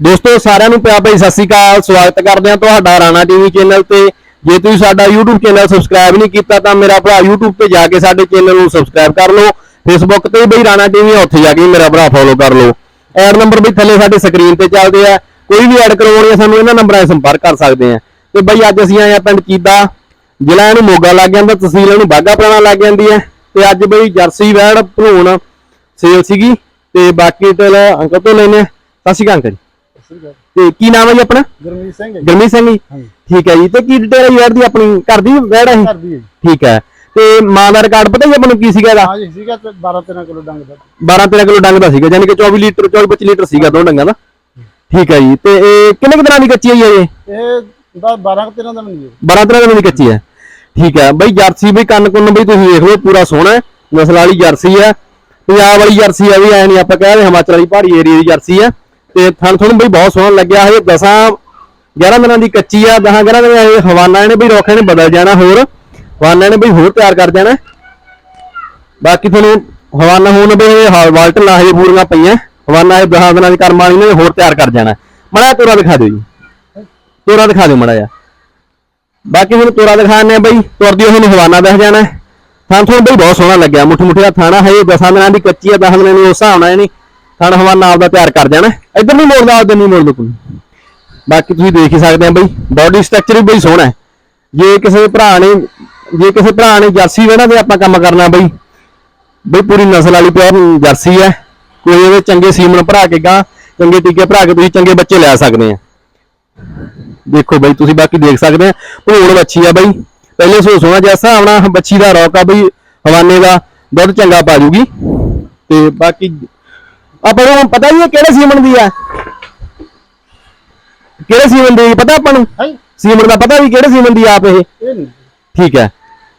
ਦੋਸਤੋ, ਸਾਰਿਆਂ ਨੂੰ ਪਿਆਰ ਭਰੀ ਸਤਿ ਸ਼੍ਰੀ ਅਕਾਲ। ਸਵਾਗਤ ਕਰਦੇ ਹਾਂ ਤੁਹਾਡਾ ਰਾਣਾ ਟੀਵੀ ਚੈਨਲ ਤੇ। ਜੇ ਤੁਸੀਂ ਸਾਡਾ YouTube ਚੈਨਲ ਸਬਸਕ੍ਰਾਈਬ ਨਹੀਂ ਕੀਤਾ, ਤਾਂ ਮੇਰਾ ਭਰਾ YouTube ਤੇ ਜਾ ਕੇ ਸਾਡੇ ਚੈਨਲ ਨੂੰ ਸਬਸਕ੍ਰਾਈਬ ਕਰ ਲਓ। Facebook ਤੇ ਬਈ ਰਾਣਾ ਟੀਵੀ ਉੱਥੇ ਜਾ ਕੇ ਮੇਰਾ ਭਰਾ ਫੋਲੋ ਕਰ ਲਓ। ਐਡ ਨੰਬਰ ਵੀ ਥੱਲੇ ਸਾਡੇ ਸਕਰੀਨ ਤੇ ਚੱਲਦੇ ਆ। ਕੋਈ ਵੀ ਐਡ ਕਰਵਾਉਣੀ ਹੈ ਸਾਨੂੰ ਇਹਨਾਂ ਨੰਬਰਾਂ 'ਤੇ ਸੰਪਰਕ ਕਰ ਸਕਦੇ ਆ। ਤੇ ਬਈ ਅੱਜ ਅਸੀਂ ਆਏ ਆ ਪਿੰਡ ਚੀਦਾ ਜ਼ਿਲ੍ਹਾ ਇਹਨੂੰ ਮੋਗਾ ਲੱਗ ਜਾਂਦਾ, ਤਹਿਸੀਲ ਇਹਨੂੰ ਬਾਗਾ ਪੁਰਾਣਾ ਲੱਗ ਜਾਂਦੀ ਹੈ। ਤੇ ਅੱਜ ਬਈ ਜਰਸੀ ਵੈੜ ਭਰੂਣ ਸੇਲ ਸੀਗੀ। ਤੇ ਬਾਕੀ ਤੇ ਅੰਕਲ ਤੋਂ ਲੈਨੇ ਆ। ਸਤਿ ਸ਼੍ਰੀ ਅਕਾਲ ਅੰਕਲ ਤੇ ਕੀ ਨਾਮ ਹੈ ਜੀ ਆਪਣਾ? ਗੁਰਮੀਤ ਸਿੰਘ ਹੈ ਜੀ। ਗਰਮੀ ਸਿੰਘ ਜੀ। ਹਾਂਜੀ। ਠੀਕ ਹੈ ਜੀ। ਤੇ ਕੀ ਡਿਟੇਲ ਹੈ ਯਾਰ ਦੀ? ਆਪਣੀ ਘਰ ਦੀ ਵੈੜ ਹੈ ਘਰ ਦੀ ਹੈ ਜੀ। ਠੀਕ ਹੈ। ਤੇ ਮਾਂ ਦਾ ਰਿਕਾਰਡ ਪਤਾ ਜੀ ਆਪਾਂ ਨੂੰ ਕੀ ਸੀਗਾ ਇਹਦਾ? ਹਾਂ ਜੀ ਸੀਗਾ ਤੇ 12 13 ਕਿਲੋ ਡੰਗ ਦਾ। 12 13 ਕਿਲੋ ਡੰਗ ਦਾ ਸੀਗਾ ਯਾਨੀ ਕਿ 24 ਲੀਟਰ 24 25 ਲੀਟਰ ਸੀਗਾ ਦੋ ਡੰਗਾਂ ਦਾ। ਠੀਕ ਹੈ ਜੀ। ਤੇ ਇਹ ਕਿੰਨੇ ਕੁ ਦਿਨਾਂ ਦੀ ਕੱਚੀ ਹੈ ਜੀ ਇਹ? ਇਹ ਦਾ 12 13 ਦਾ ਨਹੀਂ ਹੈ। 12 13 ਦਿਨਾਂ ਦੀ ਕੱਚੀ ਹੈ। ਠੀਕ ਹੈ। ਬਈ ਜਰਸੀ ਬਈ ਕੰਨ ਕੁੰਨ ਬਈ ਤੁਸੀਂ ਦੇਖ ਲਓ ਪੂਰਾ ਸੋਹਣਾ ਹੈ। ਨਸਲ ਵਾਲੀ ਜਰਸੀ ਹੈ। ਪੰਜਾਬ ਵਾਲੀ ਜਰਸੀ ਆ ਵੀ ਐ ਨਹੀਂ ਆਪਾਂ ਕਹਿੰਦੇ ਹਿਮਾਚਲ ਵਾਲੀ ਪਹਾੜੀ ਏਰੀਆ ਦੀ ਜਰਸੀ ਹੈ। ਤੇ ਥਣ ਥਣ ਬਈ ਬਹੁਤ ਸੋਹਣਾ ਲੱਗਿਆ ਹਜੇ ਦਸਾਂ 11 ਦਿਨਾਂ ਦੀ ਕੱਚੀ ਆ 10 11 ਦਿਨਾਂ ਇਹ ਹਵਾਨਾ ਇਹਨੇ ਬਈ ਰੋਖੇ ਨੇ ਬਦਲ ਜਾਣਾ ਹੋਰ, ਹਵਾਨਾ ਨੇ ਬਈ ਹੋਰ ਤਿਆਰ ਕਰ ਜਾਣਾ। ਬਾਕੀ ਤੁਹਾਨੂੰ ਹਵਾਨਾ ਹੋਣ ਬਈ ਵਾਲਟ ਨਾ ਹਜੇ ਪੂਰੀਆਂ ਪਈਆਂ, ਹਵਾਨਾ ਇਹ 10 ਦਿਨਾਂ ਦੀ ਕਰਮ ਵਾਲੀ ਨੇ ਹੋਰ ਤਿਆਰ ਕਰ ਜਾਣਾ। ਮੜਾ ਤੋਰਾ ਦਿਖਾ ਦਿਓ ਜੀ। ਤੋਰਾ ਦਿਖਾ ਦਿਓ ਮੜਾ ਜਾ ਬਾਕੀ ਹੁਣ ਤੋਰਾ ਦਿਖਾਣੇ ਆ ਬਈ ਤੁਰਦੀ ਉਹ ਹਵਾਨਾ ਦਿਖ ਜਾਣਾ। ਹੈ। ਥਾਂ ਥੋਂ ਬਈ ਬਹੁਤ ਸੋਹਣਾ ਲੱਗਿਆ ਮੁੱਠ ਮੁੱਠੇ ਦਾ ਥਾਣਾ ਹੈ ਇਹ ਦਸਾਂ ਦਿਨਾਂ ਦੀ ਕੱਚੀ ਆ 10 ਦਿਨਾਂ ਦੀ ਉਸ ਹਿਸਾਬ ਨਾਲ ਇਹਨੇ ਥਣ ਹਵਾਨਾ ਆਪਦਾ ਤਿਆਰ ਕਰ ਜਾਣਾ। ਇੱਧਰ ਨਹੀਂ ਮੋੜਦਾ, ਆਪਦੇ ਨਹੀਂ ਮੋੜਦਾ ਕੋਈ। ਬਾਕੀ ਤੁਸੀਂ ਦੇਖ ਹੀ ਸਕਦੇ ਆ ਬਈ ਬਾਡੀ ਸਟਰਕਚਰ ਵੀ ਬਈ ਸੋਹਣਾ ਹੈ। ਜੇ ਕਿਸੇ ਭਰਾ ਨੇ ਜੇ ਕਿਸੇ ਭਰਾ ਨੇ ਜਰਸੀ ਵੇਣਾ ਤੇ ਆਪਾਂ ਕੰਮ ਕਰਨਾ ਬਈ। ਬਈ ਪੂਰੀ ਨਸਲ ਵਾਲੀ ਪਿਆਰ ਜਰਸੀ ਹੈ। ਕੋਈ ਇਹਦੇ ਚੰਗੇ ਸੀਮਨ ਭਰਾ ਕੇ ਗਾ, ਚੰਗੇ ਟੀਕੇ ਭਰਾ ਕੇ ਤੁਸੀਂ ਚੰਗੇ ਬੱਚੇ ਲੈ ਸਕਦੇ ਆ। ਦੇਖੋ ਬਈ, ਤੁਸੀਂ ਬਾਕੀ ਦੇਖ ਸਕਦੇ ਆ। ਭੂਣ ਬੱਚੀ ਆ ਬਈ। ਪਹਿਲੇ ਸੋ ਸੋਹਣਾ ਜੈਸਾ ਹਿਸਾਬ ਨਾਲ ਬੱਚੀ ਦਾ ਰੌਕ ਆ ਬਈ, ਹਵਾਨੇ ਦਾ। ਦੁੱਧ ਚੰਗਾ ਪਾ ਜੂਗੀ। ਤੇ ਬਾਕੀ ਆਪਾਂ ਨੂੰ ਪਤਾ ਹੀ ਹੈ ਕਿਹੜੇ ਸੀਮਨ ਦੀ ਆ। ਕਿਹੜੇ ਸੀਮਨ ਦੀ ਪਤਾ ਆਪਾਂ ਨੂੰ? ਹੈ? ਸੀਮਨ ਦਾ ਪਤਾ ਵੀ ਕਿਹੜੇ ਸੀਮਨ ਦੀ ਆਪ ਇਹ? ਇਹ ਨਹੀਂ। ਠੀਕ ਹੈ।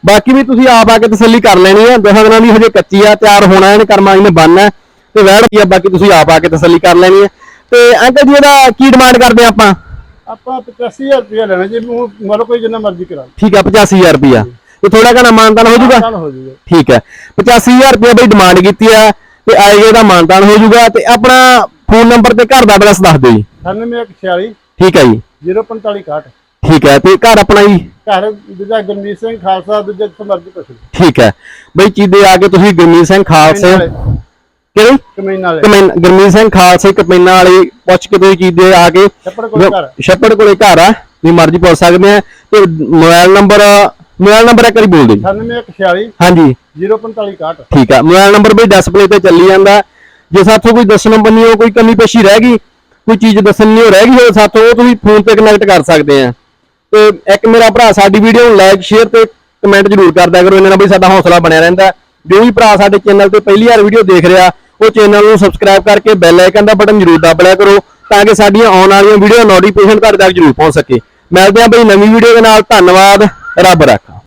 ਬਾਕੀ ਵੀ ਤੁਸੀਂ ਆਪ ਆ ਕੇ ਤਸੱਲੀ ਕਰ ਲੈਣੀ ਹੈ ਦਸਾਂ ਦਿਨਾਂ ਦੀ ਹਜੇ ਕੱਚੀ ਆ ਤਿਆਰ ਹੋਣਾ ਇਹਨੇ ਕਰਮਾਂ ਇਹਨੇ ਬਣਨਾ ਹੈ, ਤੇ ਵੈੜ ਕੀ ਆ ਬਾਕੀ ਤੁਸੀਂ ਆਪ ਆ ਕੇ ਤਸੱਲੀ ਕਰ ਲੈਣੀ ਹੈ ਤੇ ਅੰਕਲ ਜੀ ਇਹਦਾ ਕੀ ਡਿਮਾਂਡ ਕਰਦੇ ਆ ਆਪਾਂ? ਆਪਾਂ 85000 ਰੁਪਇਆ ਲੈਣਾ ਜੇ ਮੂੰਹ ਮਤਲਬ ਕੋਈ ਜਿੰਨਾ ਮਰਜ਼ੀ ਕਰਾ ਲਓ। ਠੀਕ ਹੈ 85000 ਰੁਪਿਆ ਤੇ ਥੋੜਾ ਘਣਾ ਮਾਨਤਾਨ ਹੋ ਜਾਊਗਾ? ਹੋ ਜਾਊਗਾ। ਠੀਕ ਹੈ। 85000 ਰੁਪਿਆ ਬਈ ਡਿਮਾਂਡ ਕੀਤੀ ਆ। ਤੇ ਆਏਗੇ ਦਾ ਮਾਨਤਾਨ ਹੋ ਜਾਊਗਾ ਤੇ ਆਪਣਾ ਫੋਨ ਨੰਬਰ ਤੇ ਘਰ ਦਾ ਐਡਰੈਸ ਦੱਸ ਦਿਓ ਜੀ। 9146 ਠੀਕ ਹੈ ਜੀ। 045 61 ਠੀਕ ਹੈ ਤੇ ਘਰ ਆਪਣਾ ਜੀ? ਘਰ ਦੂਜਾ ਗੁਰਮੀਤ ਸਿੰਘ ਖਾਲਸਾ ਦੂਜਾ ਪੁੱਛ ਲਓ ਠੀਕ ਹੈ। ਬਈ ਚੀਦੇ ਆ ਕੇ ਤੁਸੀਂ ਗੁਰਮੀਤ ਸਿੰਘ ਖਾਲਸੇ ਕਿਹੜੀ? ਕਮੀਨ ਵਾਲੇ। ਕਮੈਨ ਗੁਰਮੀਤ ਸਿੰਘ ਖਾਲਸੇ ਕਪੈਨਾ ਵਾਲੀ ਪੁੱਛ ਕੇ ਤੁਸੀਂ ਚੀਦੇ ਆ ਕੇ ਛੱਪੜ ਕੋਲ ਘਰ। ਛੱਪੜ ਕੋਲੇ ਘਰ ਆ ਤੁਸੀਂ ਮਰਜ਼ੀ ਪੁੱਛ ਸਕਦੇ ਆ। ਤੇ ਮੋਬਾਈਲ ਨੰਬਰ ਮੋਬਾਈਲ ਨੰਬਰ ਇੱਕ ਵਾਰੀ ਬੋਲ ਦਿਓ ਜੀ। 9146 ਹਾਂਜੀ। 045 61 ਠੀਕ ਆ ਮੋਬਾਈਲ ਨੰਬਰ ਵੀ ਡਿਸਪਲੇ ਤੇ ਚੱਲੀ ਜਾਂਦਾ। ਜੇ ਸਾਥੋਂ ਕੋਈ ਦੱਸਣ ਬੰਨਿਓ ਕੋਈ ਕਮੀ ਪੇਸ਼ੀ ਰਹਿ ਗਈ ਕੋਈ ਚੀਜ਼ ਦੱਸਣ ਨਹੀਂ ਰਹਿ ਗਈ ਹੋਵੇ ਸਾਥੋਂ ਉਹ ਤੁਸੀਂ ਫੋਨ ਤੇ ਕਨੈਕਟ ਕਰ ਸਕਦੇ ਆ। ਤੇ ਇੱਕ ਮੇਰਾ ਭਰਾ ਸਾਡੀ ਵੀਡੀਓ ਨੂੰ ਲਾਈਕ ਸ਼ੇਅਰ ਤੇ ਕਮੈਂਟ ਜ਼ਰੂਰ ਕਰਦਿਆ ਕਰੋ। ਇਹਨਾਂ ਨਾਲ ਵੀ ਸਾਡਾ ਹੌਸਲਾ ਬਣਿਆ ਰਹਿੰਦਾ। ਜੋ ਵੀ ਭਰਾ ਸਾਡੇ ਚੈਨਲ ਤੇ ਪਹਿਲੀ ਵਾਰ ਵੀਡੀਓ ਦੇਖ ਰਿਹਾ ਉਹ ਚੈਨਲ ਨੂੰ ਸਬਸਕ੍ਰਾਈਬ ਕਰਕੇ ਬੈਲ ਆਈਕਨ ਦਾ ਬਟਨ ਜ਼ਰੂਰ ਦਬ ਲਿਆ ਕਰੋ ਤਾਂ ਕਿ ਸਾਡੀਆਂ ਆਉਣ ਵਾਲੀਆਂ ਵੀਡੀਓ ਨੋਟੀਫਿਕੇਸ਼ਨ ਤੁਹਾਡੇ ਤੱਕ ਜ਼ਰੂਰ ਪਹੁੰਚ ਸਕੇ। ਮਿਲਦੇ ਹਾਂ ਬਈ ਨਵੀਂ ਵੀਡੀਓ ਦੇ ਨਾਲ। ਧੰਨਵਾਦ। ਰੱਬ ਰੱਖਾ।